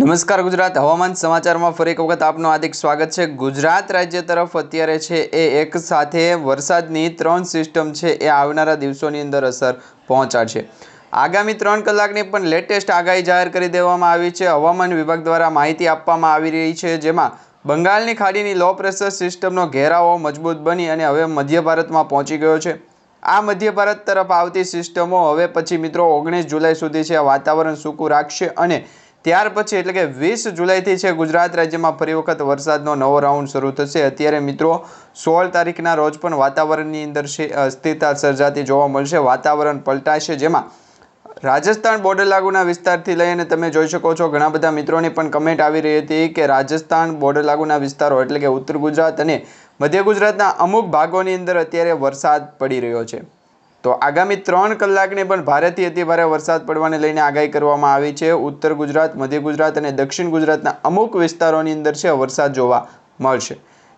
નમસ્કાર ગુજરાત. હવામાન સમાચારમાં ફરી એક વખત આપનું હાર્દિક સ્વાગત છે. ગુજરાત રાજ્ય તરફ અત્યારે છે એ એક સાથે વરસાદની ત્રણ સિસ્ટમ છે એ આવનારા દિવસોની અંદર અસર પહોંચાડશે. આગામી ત્રણ કલાકની પણ લેટેસ્ટ આગાહી જાહેર કરી દેવામાં આવી છે. હવામાન વિભાગ દ્વારા માહિતી આપવામાં આવી રહી છે, જેમાં બંગાળની ખાડીની લો પ્રેશર સિસ્ટમનો ઘેરાવો મજબૂત બની અને હવે મધ્ય ભારતમાં પહોંચી ગયો છે. આ મધ્ય ભારત તરફ આવતી સિસ્ટમો હવે પછી મિત્રો ઓગણીસ જુલાઈ સુધી છે. વાતાવરણ સૂકું રાખશે અને ત્યાર પછી એટલે કે વીસ જુલાઈથી છે ગુજરાત રાજ્યમાં ફરી વખત વરસાદનો નવો રાઉન્ડ શરૂ થશે. અત્યારે મિત્રો સોળ તારીખના રોજ પણ વાતાવરણની અંદર સ્થિરતા સર્જાતી જોવા મળશે. વાતાવરણ પલટાશે જેમાં રાજસ્થાન બોર્ડર લાગુના વિસ્તારથી લઈને તમે જોઈ શકો છો, ઘણા બધા મિત્રોની પણ કમેન્ટ આવી રહી હતી કે રાજસ્થાન બોર્ડર લાગુના વિસ્તારો એટલે કે ઉત્તર ગુજરાત અને મધ્ય ગુજરાતના અમુક ભાગોની અંદર અત્યારે વરસાદ પડી રહ્યો છે. તો આગામી ત્રણ કલાકની પણ ભારેથી અતિભારે વરસાદ પડવાને લઈને આગાહી કરવામાં આવી છે. ઉત્તર ગુજરાત, મધ્ય ગુજરાત અને દક્ષિણ ગુજરાતના અમુક વિસ્તારોની અંદર છે વરસાદ જોવા મળશે.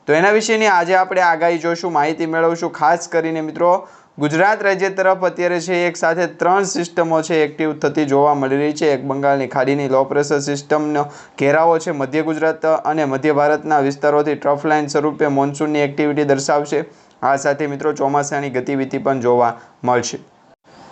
તો એના વિશેની આજે આપણે આગાહી જોઈશું માહિતી મેળવશું. ખાસ કરીને મિત્રો, ગુજરાત રાજ્ય તરફ અત્યારે છે એક સાથે ત્રણ સિસ્ટમો છે એક્ટિવ થતી જોવા મળી રહી છે. એક બંગાળની ખાડીની લો પ્રેશર સિસ્ટમનો ઘેરાવો છે. મધ્ય ગુજરાત અને મધ્ય ભારતના વિસ્તારોથી ટ્રફ લાઇન સ્વરૂપે મોન્સૂનની એક્ટિવિટી દર્શાવશે. આ સાથે મિત્રો ચોમાસાની ગતિવિધિ પણ જોવા મળશે.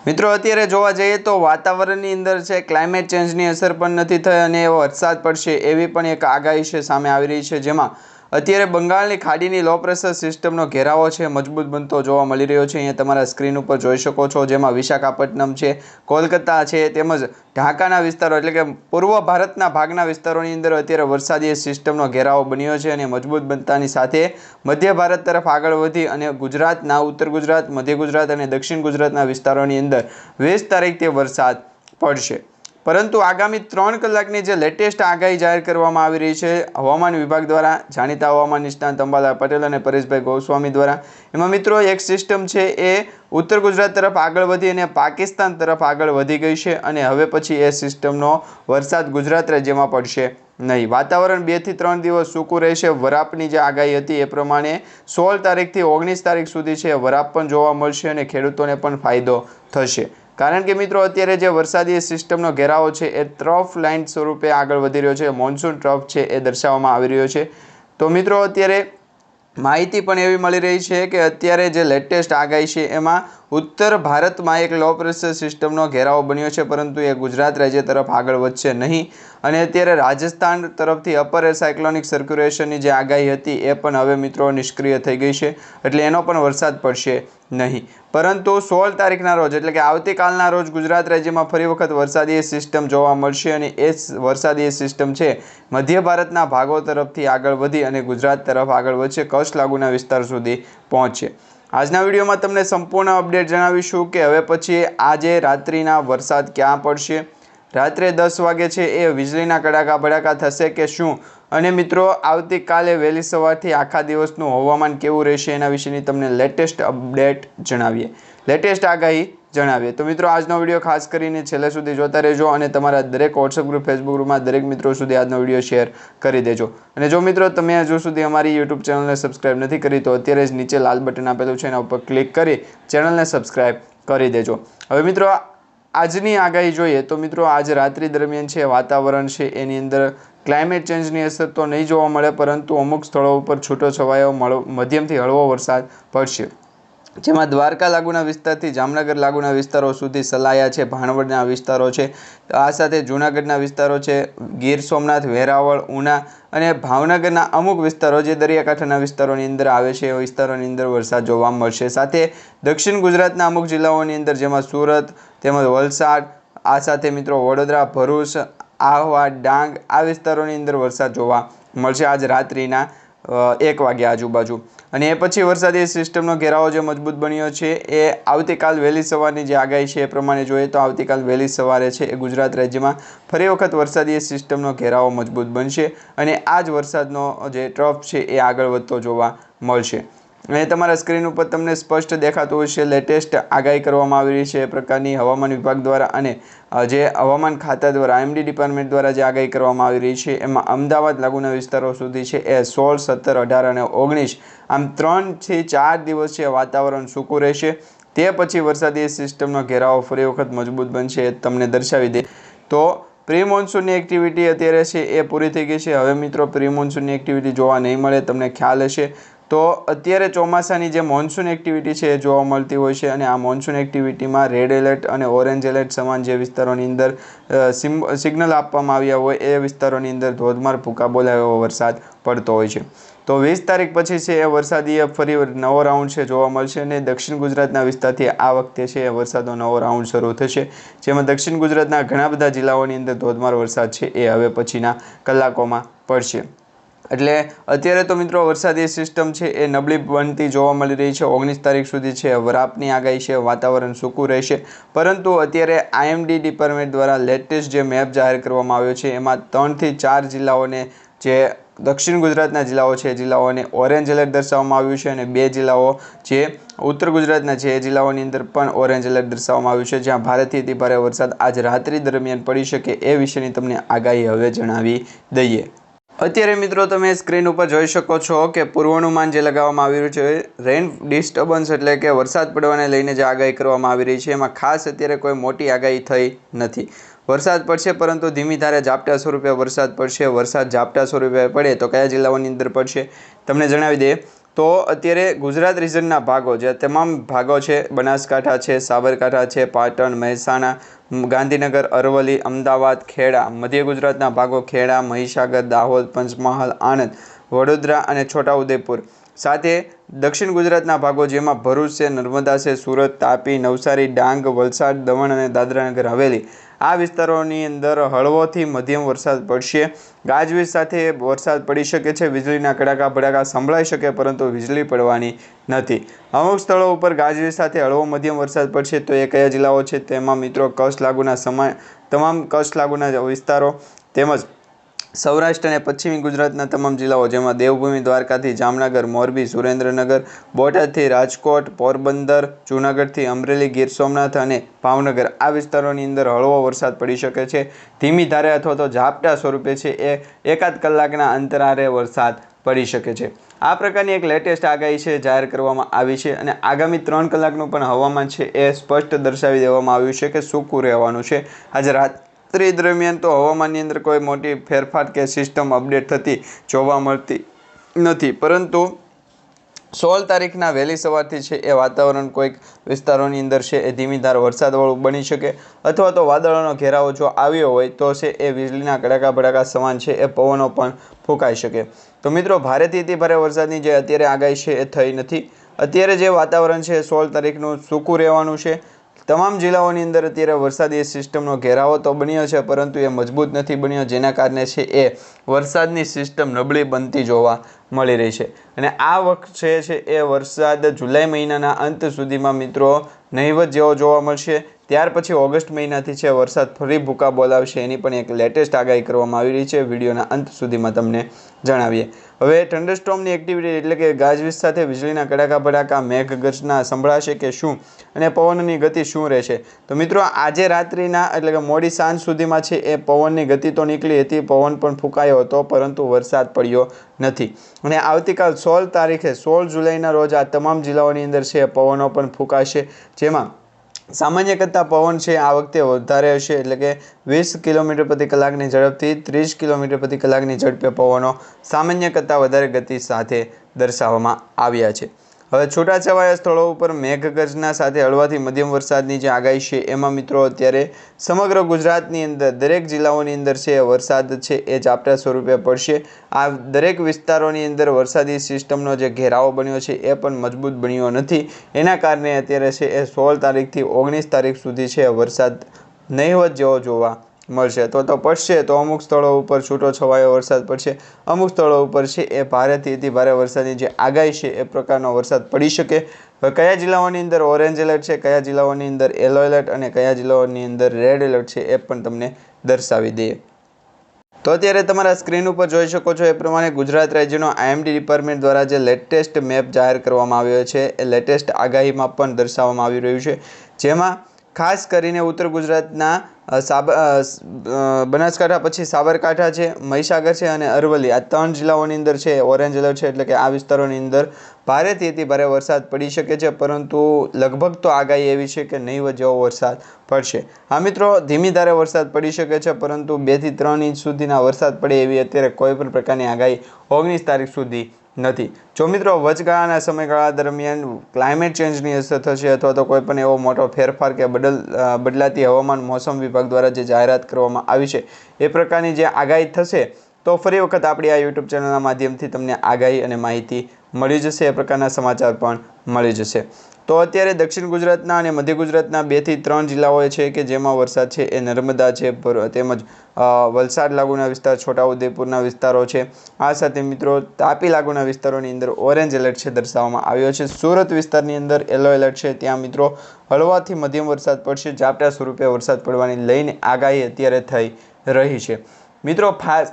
મિત્રો અત્યારે જોવા જઈએ તો વાતાવરણની અંદર છે ક્લાઇમેટ ચેન્જની અસર પણ નથી થઈ અને વરસાદ પડશે એવી પણ એક આગાહી છે, સામે આવી રહી છે, જેમાં અત્યારે બંગાળની ખાડીની લો પ્રેશર સિસ્ટમનો ઘેરાવો છે, મજબૂત બનતો જોવા મળી રહ્યો છે. અહીંયા તમારા સ્ક્રીન ઉપર જોઈ શકો છો, જેમાં વિશાખાપટ્ટનમ છે, કોલકાતા છે, તેમજ ઢાકાના વિસ્તારો, એટલે કે પૂર્વ ભારતના ભાગના વિસ્તારોની અંદર અત્યારે વરસાદી સિસ્ટમનો ઘેરાવો બન્યો છે અને મજબૂત બનતાની સાથે મધ્ય ભારત તરફ આગળ વધી અને ગુજરાતના ઉત્તર ગુજરાત, મધ્ય ગુજરાત અને દક્ષિણ ગુજરાતના વિસ્તારોની અંદર વીસ તારીખથી વરસાદ પડશે. પરંતુ આગામી ત્રણ કલાકની જે લેટેસ્ટ આગાહી જાહેર કરવામાં આવી રહી છે, હવામાન વિભાગ દ્વારા જાણીતા હવામાન નિષ્ણાંત અંબાલાલ પટેલ અને પરેશભાઈ ગોસ્વામી દ્વારા. એમાં મિત્રો એક સિસ્ટમ છે એ ઉત્તર ગુજરાત તરફ આગળ વધી અને પાકિસ્તાન તરફ આગળ વધી ગઈ છે અને હવે પછી એ સિસ્ટમનો વરસાદ ગુજરાત રાજ્યમાં પડશે નહીં. વાતાવરણ બેથી ત્રણ દિવસ સૂકું રહેશે. વરાપની જે આગાહી હતી એ પ્રમાણે સોળ તારીખથી ઓગણીસ તારીખ સુધી છે વરાપ પણ જોવા મળશે અને ખેડૂતોને પણ ફાયદો થશે. કારણ કે મિત્રો, અત્યારે જે વરસાદી સિસ્ટમનો ઘેરાવો છે, એ ટ્રફ લાઇન સ્વરૂપે આગળ વધી રહ્યો છે મોન્સૂન ટ્રફ છે, એ દર્શાવવામાં આવી રહ્યો છે. તો મિત્રો, અત્યારે માહિતી પણ એવી મળી રહી છે કે અત્યારે જે લેટેસ્ટ આગાહી છે, એમાં ઉત્તર ભારતમાં એક લો પ્રેશર સિસ્ટમનો ઘેરાવો બન્યો છે, પરંતુ એ ગુજરાત રાજ્ય તરફ આગળ વધશે નહીં. અને અત્યારે રાજસ્થાન તરફથી અપર સાયક્લોનિક સર્ક્યુલેશનની જે આગાહી હતી, એ પણ હવે મિત્રો નિષ્ક્રિય થઈ ગઈ છે. એટલે એનો પણ વરસાદ પડશે. નહીં. પરંતુ સોળ તારીખના રોજ, એટલે કે આવતીકાલના રોજ ગુજરાત રાજ્યમાં ફરી વખત વરસાદી સિસ્ટમ જોવા મળશે અને એ વરસાદી સિસ્ટમ છે, મધ્ય ભારતના ભાગો તરફથી આગળ વધી અને ગુજરાત તરફ આગળ વધશે, કચ્છ લાગુના વિસ્તાર સુધી પહોંચશે. આજના વિડીયોમાં તમને સંપૂર્ણ અપડેટ જણાવીશું કે હવે પછી આજે રાત્રિના વરસાદ ક્યાં પડશે? રાત્રે દસ વાગે છે એ વીજળીના કડાકા ભડાકા થશે કે શું? અને મિત્રો, આવતીકાલે વહેલી સવારથી આખા દિવસનું હવામાન કેવું રહેશે એના વિશેની તમને લેટેસ્ટ અપડેટ જણાવીએ. લેટેસ્ટ આગાહી જણાવીએ. તો મિત્રો, આજનો વીડિયો ખાસ કરીને છેલ્લે સુધી જોતા રહેજો અને તમારા દરેક વોટ્સઅપ ગ્રુપ ફેસબુક ગ્રુપમાં દરેક મિત્રો સુધી આજનો વીડિયો શેર કરી દેજો. અને જો મિત્રો, તમે હજુ સુધી અમારી યુટ્યુબ ચેનલને સબસ્ક્રાઇબ નથી કરી, તો અત્યારે જ નીચે લાલ બટન આપેલું છે, એના ઉપર ક્લિક કરી ચેનલને સબસ્ક્રાઇબ કરી દેજો. હવે મિત્રો, આજની આગાહી જોઈએ તો મિત્રો, આજ રાત્રિ દરમિયાન છે, વાતાવરણ છે, એની અંદર ક્લાઇમેટ ચેન્જની અસર તો નહીં જોવા મળે, પરંતુ અમુક સ્થળો ઉપર છૂટો છવાયો મધ્યમથી હળવો વરસાદ પડશે. જેમાં દ્વારકા લાગુના વિસ્તારથી જામનગર લાગુના વિસ્તારો સુધી સલાયા છે, ભાણવડના વિસ્તારો છે, આ સાથે જૂનાગઢના વિસ્તારો છે, ગીર સોમનાથ, વેરાવળ, ઉના અને ભાવનગરના અમુક વિસ્તારો જે દરિયાકાંઠાના વિસ્તારોની અંદર આવે છે, એ વિસ્તારોની અંદર વરસાદ જોવા મળશે. સાથે દક્ષિણ ગુજરાતના અમુક જિલ્લાઓની અંદર જેમાં સુરત, તેમજ વલસાડ, આ સાથે મિત્રો વડોદરા, ભરૂચ આહવા ડાંગ આ વિસ્તારોની અંદર વરસાદ જોવા મળશે આજ રાત્રિના એક વાગ્યા આજુબાજુ. અને એ પછી વરસાદી સિસ્ટમનો ઘેરાવો જે મજબૂત બન્યો છે એ આવતીકાલ વહેલી સવારની જે આગાહી છે એ પ્રમાણે જોઈએ તો આવતીકાલ વહેલી સવારે છે એ ગુજરાત રાજ્યમાં ફરી વખત વરસાદી સિસ્ટમનો ઘેરાવો મજબૂત બનશે અને આ જ વરસાદનો જે ટ્રફ છે એ આગળ વધતો જોવા મળશે. અને તમારા સ્ક્રીન ઉપર તમને સ્પષ્ટ દેખાતું હશે લેટેસ્ટ આગાહી કરવામાં આવી રહી છે એ પ્રકારની હવામાન વિભાગ દ્વારા અને જે હવામાન ખાતા દ્વારા આઈએમડી ડિપાર્ટમેન્ટ દ્વારા જે આગાહી કરવામાં આવી રહી છે, એમાં અમદાવાદ લાગુના વિસ્તારો સુધી છે એ સોળ, સત્તર, અઢાર અને ઓગણીસ. આમ ત્રણથી ચાર દિવસ છે વાતાવરણ સૂકું રહેશે. તે પછી વરસાદી સિસ્ટમનો ઘેરાવો ફરી વખત મજબૂત બનશે એ તમને દર્શાવી દે. તો પ્રી મોન્સૂનની એક્ટિવિટી અત્યારે છે એ પૂરી થઈ ગઈ છે. હવે મિત્રો પ્રી મોન્સૂનની એક્ટિવિટી જોવા નહીં મળે, તમને ખ્યાલ હશે. તો અત્યારે ચોમાસાની જે મોન્સૂન એક્ટિવિટી છે એ જોવા મળતી હોય છે અને આ મોન્સૂન એક્ટિવિટીમાં રેડ એલર્ટ અને ઓરેન્જ એલર્ટ સમાન જે વિસ્તારોની અંદર સિગ્નલ આપવામાં આવ્યા હોય એ વિસ્તારોની અંદર ધોધમાર ભૂકા બોલાયો વરસાદ પડતો હોય છે. તો વીસ તારીખ પછી છે એ વરસાદી ફરી નવો રાઉન્ડ છે જોવા મળશે અને દક્ષિણ ગુજરાતના વિસ્તારથી આ વખતે છે એ વરસાદનો નવો રાઉન્ડ શરૂ થશે. જેમાં દક્ષિણ ગુજરાતના ઘણા બધા જિલ્લાઓની અંદર ધોધમાર વરસાદ છે એ હવે પછીના કલાકોમાં પડશે. એટલે અત્યારે તો મિત્રો વરસાદી સિસ્ટમ છે એ નબળી બનતી જોવા મળી રહી છે. ઓગણીસ તારીખ સુધી છે, વરાપની આગાહી છે, વાતાવરણ સૂકું રહેશે. પરંતુ અત્યારે આઈએમડી ડિપાર્ટમેન્ટ દ્વારા લેટેસ્ટ જે મેપ જાહેર કરવામાં આવ્યો છે, એમાં ત્રણથી ચાર જિલ્લાઓને જે દક્ષિણ ગુજરાતના જિલ્લાઓ છે જિલ્લાઓને ઓરેન્જ એલર્ટ દર્શાવવામાં આવ્યું છે અને બે જિલ્લાઓ જે ઉત્તર ગુજરાતના એ જિલ્લાઓની અંદર પણ ઓરેન્જ એલર્ટ દર્શાવવામાં આવ્યું છે. જ્યાં ભારેથી અતિ ભારે વરસાદ આજ રાત્રિ દરમિયાન પડી શકે એ વિશેની તમને આગાહી હવે જણાવી દઈએ. અત્યારે મિત્રો તમે સ્ક્રીન ઉપર જોઈ શકો છો કે પૂર્વાનુમાન જે લગાવવામાં આવી રહ્યું છે રેન ડિસ્ટર્બન્સ એટલે કે વરસાદ પડવાને લઈને જે આગાહી કરવામાં આવી રહી છે, એમાં ખાસ અત્યારે કોઈ મોટી આગાહી થઈ નથી. વરસાદ પડશે પરંતુ ધીમી ધારે ઝાપટા સ્વરૂપે વરસાદ પડશે. વરસાદ ઝાપટા સ્વરૂપે પડે તો કયા જિલ્લાઓની અંદર પડશે? તમને જણાવી દઈએ તો અત્યારે ગુજરાત રિજનના ભાગો જે તમામ ભાગો છે, બનાસકાંઠા છે, સાબરકાંઠા છે, પાટણ, મહેસાણા ગાંધીનગર, અરવલ્લી, અમદાવાદ, ખેડા, મધ્ય ગુજરાતના ભાગો ખેડા, મહીસાગર, દાહોદ, પંચમહાલ, આણંદ, વડોદરા અને છોટાઉદેપુર. સાથે દક્ષિણ ગુજરાતના ભાગો જેમાં ભરૂચ છે, નર્મદા છે, સુરત, તાપી, નવસારી, ડાંગ, વલસાડ, દમણ અને દાદરાનગર હવેલી. આ વિસ્તારોની અંદર હળવોથી મધ્યમ વરસાદ પડશે. ગાજવીજ સાથે વરસાદ પડી શકે છે. વીજળીના કડાકા ભડાકા સંભળાઈ શકે, પરંતુ વીજળી પડવાની નથી. અમુક સ્થળો ઉપર ગાજવીજ સાથે હળવો મધ્યમ વરસાદ પડશે તો એ કયા જિલ્લાઓ છે તેમાં મિત્રો કચ્છ લાગુના સમય, તમામ કચ્છ લાગુના વિસ્તારો તેમજ સૌરાષ્ટ્ર અને પશ્ચિમી ગુજરાતના તમામ જિલ્લાઓ, જેમાં દેવભૂમિ, દ્વારકાથી જામનગર, મોરબી, સુરેન્દ્રનગર, બોટાદથી રાજકોટ, પોરબંદર, જૂનાગઢથી અમરેલી, ગીર સોમનાથ અને ભાવનગર. આ વિસ્તારોની અંદર હળવો વરસાદ પડી શકે છે. ધીમી ધારે અથવા તો ઝાપટા સ્વરૂપે છે એ એકાદ કલાકના અંતરારે વરસાદ પડી શકે છે. આ પ્રકારની એક લેટેસ્ટ આગાહી છે, જાહેર કરવામાં આવી છે અને આગામી ત્રણ કલાકનું પણ હવામાન છે એ સ્પષ્ટ દર્શાવી દેવામાં આવ્યું છે કે સૂકું રહેવાનું છે. આજે રાત રાત્રિ દરમિયાન તો હવામાનની અંદર કોઈ મોટી ફેરફાર કે સિસ્ટમ અપડેટ થતી જોવા મળતી નથી. પરંતુ સોળ તારીખના વહેલી સવારથી છે એ વાતાવરણ કોઈક વિસ્તારોની અંદર છે એ ધીમીધાર વરસાદવાળું બની શકે અથવા તો વાદળોનો ઘેરાવો જો આવ્યો હોય તો છે એ વીજળીના કડાકા ભડાકા સમાન છે એ પવનો પણ ફૂંકાઈ શકે. તો મિત્રો, ભારેથી અતિ ભારે વરસાદની જે અત્યારે આગાહી છે એ થઈ નથી. અત્યારે જે વાતાવરણ છે સોળ તારીખનું સૂકું રહેવાનું છે. તમામ જિલ્લાઓની અંદર અત્યારે વરસાદી સિસ્ટમનો ઘેરાવો તો બન્યો છે, પરંતુ એ મજબૂત નથી બન્યો, જેના કારણે છે એ વરસાદની સિસ્ટમ નબળી બનતી જોવા મળી રહી છે. અને આ વખતે છે એ વરસાદ જુલાઈ મહિનાના અંત સુધીમાં મિત્રો નહીવત જેવો જોવા મળશે. ત્યાર પછી ઓગસ્ટ મહિનાથી છે, વરસાદ ફરી ભૂકા બોલાવશે. એની પણ એક લેટેસ્ટ આગાહી કરવામાં આવી રહી છે. વિડીયોના અંત સુધીમાં તમને જણાવીએ. હવે થંડરસ્ટોમની એક્ટિવિટી એટલે કે ગાજવીજ સાથે વીજળીના કડાકા ભડાકા મેઘગર્જના સંભળાશે કે શું? અને પવનની ગતિ શું રહેશે? તો મિત્રો, આજે રાત્રિના એટલે કે મોડી સાંજ સુધીમાં છે, એ પવનની ગતિ તો નીકળી હતી. પવન પણ ફૂંકાયો હતો, પરંતુ વરસાદ પડ્યો નથી. અને આવતીકાલ સોળ તારીખે, સોળ જુલાઈના રોજ આ તમામ જિલ્લાઓની અંદર છે, પવનો પણ ફૂંકાશે. જેમાં સામાન્ય કરતાં પવન છે આ વખતે વધારે હશે, એટલે કે વીસ કિલોમીટર પ્રતિ કલાકની ઝડપથી ત્રીસ કિલોમીટર પ્રતિ કલાકની ઝડપે પવનો સામાન્ય કરતાં વધારે ગતિ સાથે દર્શાવવામાં આવ્યા છે. હવે છૂટાછવાયા સ્થળો ઉપર મેઘગર્જના સાથે હળવાથી મધ્યમ વરસાદની જે આગાહી છે, એમાં મિત્રો અત્યારે સમગ્ર ગુજરાતની અંદર, દરેક જિલ્લાઓની અંદર છે, વરસાદ છે એ ઝાપટા સ્વરૂપે પડશે. આ દરેક વિસ્તારોની અંદર વરસાદી સિસ્ટમનો જે ઘેરાવો બન્યો છે એ પણ મજબૂત બન્યો નથી. એના કારણે અત્યારે છે એ સોળ તારીખથી ઓગણીસ તારીખ સુધી છે વરસાદ નહીવત જેવો જોવા મળશે. તો તો પડશે. તો અમુક સ્થળો ઉપર છૂટો છવાયો વરસાદ પડશે. અમુક સ્થળો ઉપર છે એ ભારેથી અતિ ભારે વરસાદની જે આગાહી છે એ પ્રકારનો વરસાદ પડી શકે. હવે કયા જિલ્લાઓની અંદર ઓરેન્જ એલર્ટ છે, કયા જિલ્લાઓની અંદર યલો એલર્ટ અને કયા જિલ્લાઓની અંદર રેડ એલર્ટ છે એ પણ તમને દર્શાવી દઈએ. તો અત્યારે તમારા સ્ક્રીન ઉપર જોઈ શકો છો એ પ્રમાણે ગુજરાત રાજ્યનો આઈએમડી ડિપાર્ટમેન્ટ દ્વારા જે લેટેસ્ટ મેપ જાહેર કરવામાં આવ્યો છે એ લેટેસ્ટ આગાહીમાં પણ દર્શાવવામાં આવી રહ્યું છે. જેમાં ખાસ કરીને ઉત્તર ગુજરાતના બનાસકાંઠા પછી સાબરકાંઠા છે, મહીસાગર છે અને અરવલ્લી. આ ત્રણ જિલ્લાઓની અંદર છે, ઓરેન્જ એલર્ટ છે એટલે કે આ વિસ્તારોની અંદર ભારેથી અતિ ભારે વરસાદ પડી શકે છે, પરંતુ લગભગ તો આગાહી એવી છે કે નહીવત જેવો વરસાદ પડશે. હા, મિત્રો, ધીમી ધારે વરસાદ પડી શકે છે, પરંતુ બેથી ત્રણ ઇંચ સુધીના વરસાદ પડે એવી અત્યારે કોઈ પણ પ્રકારની આગાહી ઓગણીસ તારીખ સુધી નથી. જો મિત્રો, વચગાળાના સમયગાળા દરમિયાન ક્લાઇમેટ ચેન્જની અસર થશે અથવા તો કોઈ પણ એવો મોટો ફેરફાર કે બદલ બદલાતી હવામાન મોસમ વિભાગ દ્વારા જે જાહેરાત કરવામાં આવી છે, એ પ્રકારની જે આગાહી થશે, તો ફરી વખત આપણી આ યુટ્યુબ ચેનલના માધ્યમથી તમને આગાહી અને માહિતી મળી જશે, એ પ્રકારના સમાચાર પણ મળી જશે. તો અત્યારે દક્ષિણ ગુજરાતના અને મધ્ય ગુજરાતના બેથી ત્રણ જિલ્લાઓ છે કે જેમાં વરસાદ છે એ નર્મદા છે તેમજ વલસાડ લાગુના વિસ્તાર, છોટાઉદેપુરના વિસ્તારો છે. આ સાથે મિત્રો તાપી લાગુના વિસ્તારોની અંદર ઓરેન્જ એલર્ટ છે દર્શાવવામાં આવ્યો છે. સુરત વિસ્તારની અંદર યલો એલર્ટ છે. ત્યાં મિત્રો હળવાથી મધ્યમ વરસાદ પડશે. ઝાપટા સ્વરૂપે વરસાદ પડવાની લઈને આગાહી અત્યારે થઈ રહી છે. મિત્રો ફાસ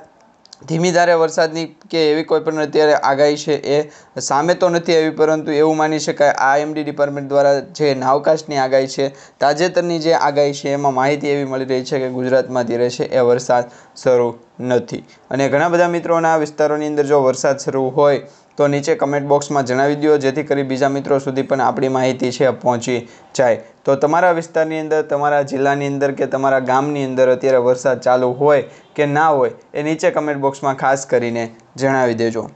ધીમી ધારે વરસાદની કે એવી કોઈ પણ અત્યારે આગાહી છે એ સામે તો નથી આવી, પરંતુ એવું માની શકાય આઈએમડી ડિપાર્ટમેન્ટ દ્વારા જે નાવકાશની આગાહી છે, તાજેતરની જે આગાહી છે, એમાં માહિતી એવી મળી રહી છે કે ગુજરાતમાં ધીરે છે એ વરસાદ શરૂ નથી. અને ઘણા બધા મિત્રોના વિસ્તારોની અંદર જો વરસાદ શરૂ હોય તો નીચે કમેન્ટ બોક્સમાં જણાવી દો જેથી કરી બીજા મિત્રો સુધી પણ આપણી માહિતી છે, પહોંચી જાય. તો તમારા વિસ્તારની અંદર, તમારા જિલ્લાની અંદર કે તમારા ગામની અંદર અત્યારે વરસાદ ચાલુ હોય કે ના હોય, એ નીચે કમેન્ટ બોક્સમાં ખાસ કરીને જણાવી દેજો.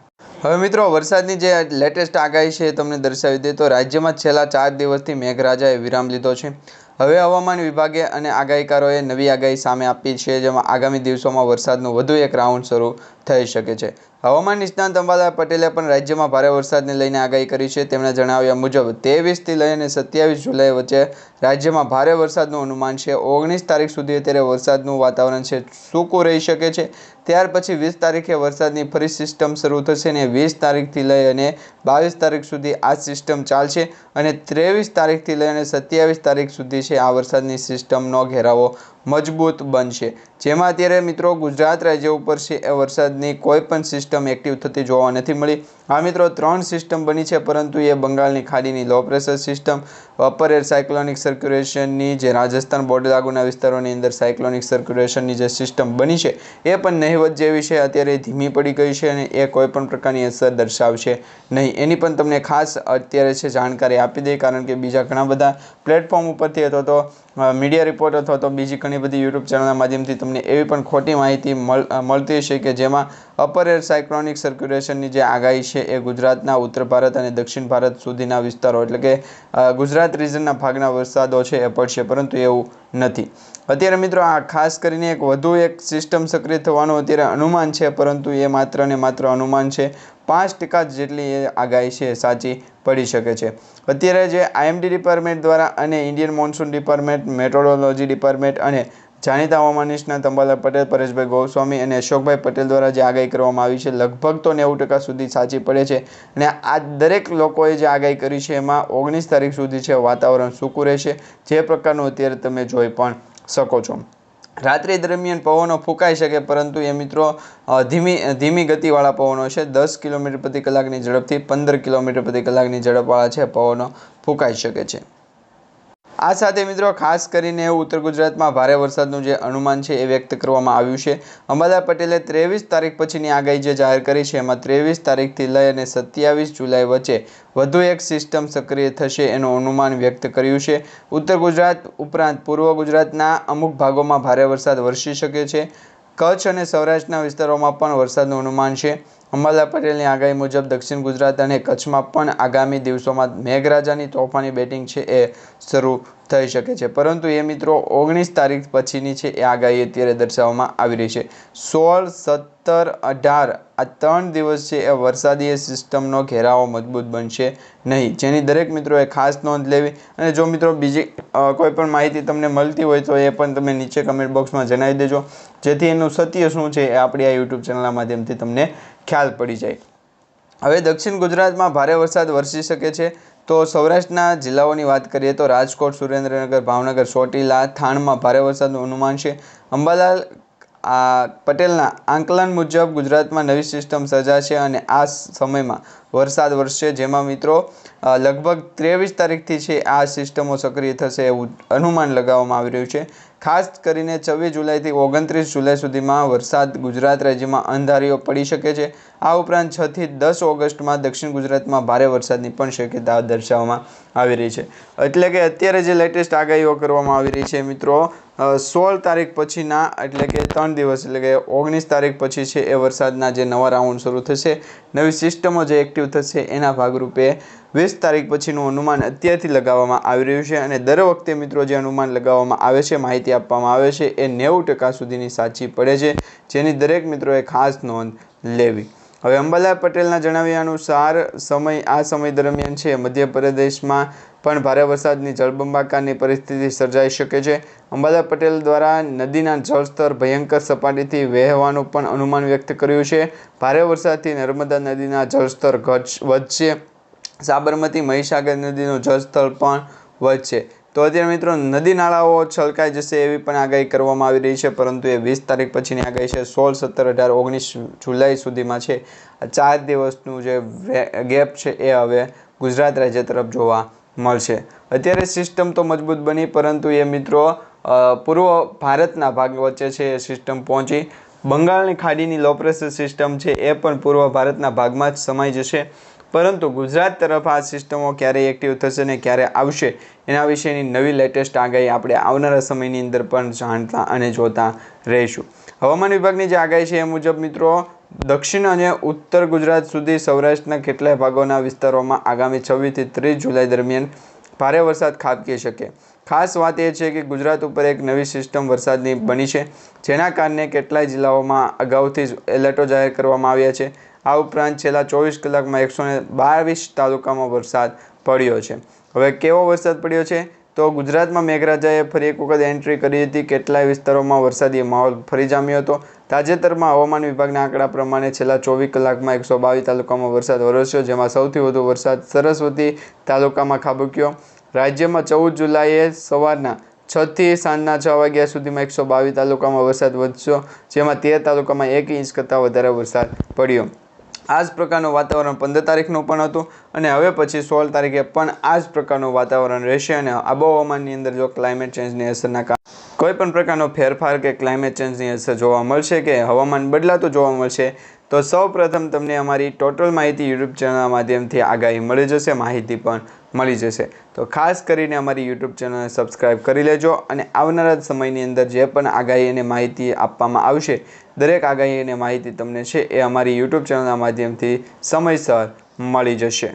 હવે મિત્રો, વરસાદની જે લેટેસ્ટ આગાહી છે એ તમને દર્શાવી દે તો રાજ્યમાં છેલ્લા ચાર દિવસથી મેઘરાજાએ વિરામ લીધો છે. હવે હવામાન વિભાગે અને આગાહીકારોએ નવી આગાહી સામે આપી છે, જેમાં આગામી દિવસોમાં વરસાદનું વધુ એક રાઉન્ડ શરૂ થઈ શકે છે. હવામાન નિષ્ણાંત અંબાલાલ પટેલે પણ રાજ્યમાં ભારે વરસાદને લઈને આગાહી કરી છે. તેમણે જણાવ્યા મુજબ તેવીસથી લઈને સત્યાવીસ જુલાઈ વચ્ચે રાજ્યમાં ભારે વરસાદનું અનુમાન છે. ઓગણીસ તારીખ સુધી અત્યારે વરસાદનું વાતાવરણ છે. સૂકું રહી શકે છે. ત્યાર પછી વીસ તારીખે વરસાદની ફરી સિસ્ટમ શરૂ થશે અને વીસ તારીખથી લઈ અને બાવીસ તારીખ સુધી આ સિસ્ટમ ચાલશે અને ત્રેવીસ તારીખથી લઈ અને સત્યાવીસ તારીખ સુધી છે આ વરસાદની સિસ્ટમનો ઘેરાવો મજબૂત બનશે. જેમાં અત્યારે મિત્રો ગુજરાત રાજ્ય ઉપર છે એ વરસાદની કોઈ પણ સિસ્ટમ એક્ટિવ થતી જોવા નથી મળી. આ મિત્રો, ત્રણ સિસ્ટમ બની છે, પરંતુ એ બંગાળની ખાડીની low pressure system upper air cyclonic સર્ક્યુલેશનની જે રાજસ્થાન બોર્ડર લાગુના વિસ્તારોની અંદર સાયક્લોનિક સર્ક્યુલેશનની જે સિસ્ટમ બની છે, એ પણ નહિવત જેવી છે, અત્યારે ધીમી પડી ગઈ છે અને એ કોઈ પણ પ્રકારની અસર દર્શાવશે નહીં. એની પણ તમને ખાસ અત્યારે છે, જાણકારી આપી દઈ કારણ કે બીજા ઘણા બધા પ્લેટફોર્મ ઉપરથી અથવા તો મીડિયા રિપોર્ટ અથવા તો બીજી ઘણી બધી યુટ્યુબ ચેનલના માધ્યમથી તમને એવી પણ ખોટી માહિતી મળ મળતી છે કે જેમાં અપર એર સાયક્લોનિક સર્ક્યુલેશનની જે આગાહી છે, એ ગુજરાતના ઉત્તર ભારત અને દક્ષિણ ભારત સુધીના વિસ્તારો એટલે કે ગુજરાત રિજનના ભાગના વરસાદો છે, એ પડશે. પરંતુ એવું નથી. અત્યારે મિત્રો આ ખાસ કરીને એક વધુ એક સિસ્ટમ સક્રિય થવાનું અત્યારે અનુમાન છે, પરંતુ એ માત્ર ને માત્ર અનુમાન છે. પાંચ ટકા જેટલી એ આગાહી છે સાચી પડી શકે છે. અત્યારે જે આઈએમડી ડિપાર્ટમેન્ટ દ્વારા અને Indian monsoon department meteorology department અને જાણીતા હવામાન નિષ્ણાત અંબાલાલ પટેલ, પરેશભાઈ ગોસ્વામી અને અશોકભાઈ પટેલ દ્વારા જે આગાહી કરવામાં આવી છે, લગભગ તો નેવું ટકા સુધી સાચી પડે છે અને આ દરેક લોકોએ જે આગાહી કરી છે, એમાં ઓગણીસ તારીખ સુધી છે વાતાવરણ સૂકું રહેશે. જે પ્રકારનું અત્યારે તમે જોઈ પણ શકો છો. રાત્રિ દરમિયાન પવનો ફૂંકાઈ શકે, પરંતુ એ મિત્રો ધીમી ધીમી ગતિવાળા પવનો છે. દસ કિલોમીટર પ્રતિ કલાકની ઝડપથી પંદર કિલોમીટર પ્રતિ કલાકની ઝડપવાળા છે, પવનો ફૂંકાઈ શકે છે. આ સાથે મિત્રો ખાસ કરીને ઉત્તર ગુજરાતમાં ભારે વરસાદનું જે અનુમાન છે એ વ્યક્ત કરવામાં આવ્યું છે. અંબાલાલ પટેલે ત્રેવીસ તારીખ પછીની આગાહી જે જાહેર કરી છે, એમાં ત્રેવીસ તારીખથી લઈ અને સત્યાવીસ જુલાઈ વચ્ચે વધુ એક સિસ્ટમ સક્રિય થશે એનું અનુમાન વ્યક્ત કર્યું છે. ઉત્તર ગુજરાત ઉપરાંત પૂર્વ ગુજરાતના અમુક ભાગોમાં ભારે વરસાદ વરસી શકે છે. કચ્છ અને સૌરાષ્ટ્રના વિસ્તારોમાં પણ વરસાદનું અનુમાન છે. અંબાલાલ પટેલની આગાહી મુજબ દક્ષિણ ગુજરાત અને કચ્છમાં પણ આગામી દિવસોમાં મેઘરાજાની તોફાની બેટિંગ છે એ શરૂ થઈ શકે છે. પરંતુ એ મિત્રો ઓગણીસ તારીખ પછીની છે એ આગાહી અત્યારે દર્શાવવામાં આવી રહી છે. સોળ, સત્તર, અઢાર આ ત્રણ દિવસ છે એ વરસાદી સિસ્ટમનો ઘેરાવો મજબૂત બનશે નહીં. જેની દરેક મિત્રોએ ખાસ નોંધ લેવી અને જો મિત્રો બીજી કોઈપણ કોઈ પણ માહિતી તમને મળતી હોય તો એ પણ તમે નીચે કમેન્ટ બોક્સમાં જણાવી દેજો. જેથી એનું સત્ય શું છે એ આપણી આ યુટ્યુબ ચેનલના માધ્યમથી તમને ખ્યાલ પડી જાય. હવે દક્ષિણ ગુજરાતમાં ભારે વરસાદ વરસી શકે છે. તો સૌરાષ્ટ્રના જિલ્લાઓની વાત કરીએ તો રાજકોટ, સુરેન્દ્રનગર, ભાવનગર, ચોટીલા, થાણમાં ભારે વરસાદનું અનુમાન છે. અંબાલાલ આ પટેલના આંકલન મુજબ ગુજરાતમાં નવી સિસ્ટમ સર્જાશે અને આ સમયમાં વરસાદ વરસશે જેમાં મિત્રો લગભગ ત્રેવીસ તારીખથી છે આ સિસ્ટમો સક્રિય થશે એવું અનુમાન લગાવવામાં આવી રહ્યું છે. ખાસ કરીને છવ્વીસ જુલાઈથી ઓગણત્રીસ જુલાઈ સુધીમાં વરસાદ ગુજરાત રાજ્યમાં અંધારીઓ પડી શકે છે. આ ઉપરાંત છથી દસ ઓગસ્ટમાં દક્ષિણ ગુજરાતમાં ભારે વરસાદની પણ શક્યતા દર્શાવવામાં આવી રહી છે. એટલે કે અત્યારે જે લેટેસ્ટ આગાહીઓ કરવામાં આવી રહી છે મિત્રો સોળ તારીખ પછીના, એટલે કે ત્રણ દિવસ, એટલે કે ઓગણીસ તારીખ પછી છે એ વરસાદના જે નવા રાઉન્ડ શરૂ થશે, નવી સિસ્ટમો જે એક્ટિવ થશે એના ભાગરૂપે વીસ તારીખ પછીનું અનુમાન અત્યારથી લગાવવામાં આવી રહ્યું છે અને દર વખતે મિત્રો જે અનુમાન લગાવવામાં આવે છે, માહિતી આપવામાં આવે છે, એ નેવું ટકા સુધીની સાચી પડે છે, જેની દરેક મિત્રોએ ખાસ નોંધ લેવી. હવે અંબાલાલ પટેલના જણાવ્યા અનુસાર સમય, આ સમય દરમિયાન છે, મધ્યપ્રદેશમાં પણ ભારે વરસાદની જળબંબાકારની પરિસ્થિતિ સર્જાઈ શકે છે. અંબાદા પટેલ દ્વારા નદીના જળસ્તર ભયંકર સપાટીથી વહેવાનું પણ અનુમાન વ્યક્ત કર્યું છે. ભારે વરસાદથી નર્મદા નદીના જળસ્તર વધશે. સાબરમતી મહીસાગર નદીનું જળસ્તર પણ વધશે. તો અત્યારે મિત્રો, નદી નાળાઓ છલકાઈ જશે એવી પણ આગાહી કરવામાં આવી રહી છે, પરંતુ એ વીસ તારીખ પછીની આગાહી છે. સોળ સત્તર અઢાર ઓગણીસ જુલાઈ સુધીમાં છે. આ ચાર દિવસનું જે ગેપ છે એ હવે ગુજરાત રાજ્ય તરફ જોવા મળશે. અત્યારે સિસ્ટમ તો મજબૂત બની, પરંતુ એ મિત્રો પૂર્વ ભારતના ભાગ વચ્ચે છે એ સિસ્ટમ પહોંચી. બંગાળની ખાડીની લો પ્રેશર સિસ્ટમ છે એ પણ પૂર્વ ભારતના ભાગમાં જ સમાઈ જશે. પરંતુ ગુજરાત તરફ આ સિસ્ટમો ક્યારે એક્ટિવ થશે ને ક્યારે આવશે, એના વિશેની નવી લેટેસ્ટ આગાહી આપણે આવનારા સમયની અંદર પણ જાણતા અને જોતા રહીશું. હવામાન વિભાગની જે આગાહી છે એ મુજબ મિત્રો દક્ષિણ અને ઉત્તર ગુજરાત સુધી સૌરાષ્ટ્રના કેટલાય ભાગોના વિસ્તારોમાં આગામી છવ્વીસથી ત્રીસ જુલાઈ દરમિયાન ભારે વરસાદ ખાબકી શકે. ખાસ વાત એ છે કે ગુજરાત ઉપર એક નવી સિસ્ટમ વરસાદની બની છે, જેના કારણે કેટલાય જિલ્લાઓમાં અગાઉથી જ એલર્ટો જાહેર કરવામાં આવ્યા છે. આ ઉપરાંત છેલ્લા ચોવીસ કલાકમાં એકસો બાવીસ તાલુકામાં વરસાદ પડ્યો છે. હવે કેવો વરસાદ પડ્યો છે? તો ગુજરાતમાં મેઘરાજાએ ફરી એક વખત એન્ટ્રી કરી હતી. કેટલાય વિસ્તારોમાં વરસાદી માહોલ ફરી જામ્યો હતો. તાજેતરમાં હવામાન વિભાગના આંકડા પ્રમાણે છેલ્લા ચોવીસ કલાકમાં એકસો બાવીસ તાલુકામાં વરસાદ વરસ્યો, જેમાં સૌથી વધુ વરસાદ સરસ્વતી તાલુકામાં ખાબક્યો. રાજ્યમાં ચૌદ જુલાઈએ સવારના છ થી સાંજના છ વાગ્યા સુધીમાં એકસો બાવીસ તાલુકામાં વરસાદ વધ્યો, જેમાં તેર તાલુકામાં એક ઇંચ કરતાં વધારે વરસાદ પડ્યો. આ જ પ્રકારનું વાતાવરણ પંદર તારીખનું પણ હતું અને હવે પછી સોળ તારીખે પણ આ જ પ્રકારનું વાતાવરણ રહેશે અને આબોહવામાનની અંદર જો ક્લાઇમેટ ચેન્જની અસરના કારણે કોઈ પણ પ્રકારનો ફેરફાર કે ક્લાઇમેટ ચેન્જની અસર જોવા મળશે કે હવામાન બદલાતું જોવા મળશે, તો સૌ પ્રથમ તમને અમારી ટોટલ માહિતી યુટ્યુબ ચેનલના માધ્યમથી આગાહી મળી જશે, માહિતી પણ મળી જશે. તો ખાસ કરીને અમારી યુટ્યુબ ચેનલને સબસ્ક્રાઈબ કરી લેજો અને આવનારા સમયની અંદર જે પણ આગાહી અને માહિતી આપવામાં આવશે, દરેક આગાહી અને માહિતી તમને છે એ અમારી યુટ્યુબ ચેનલના માધ્યમથી સમયસર મળી જશે.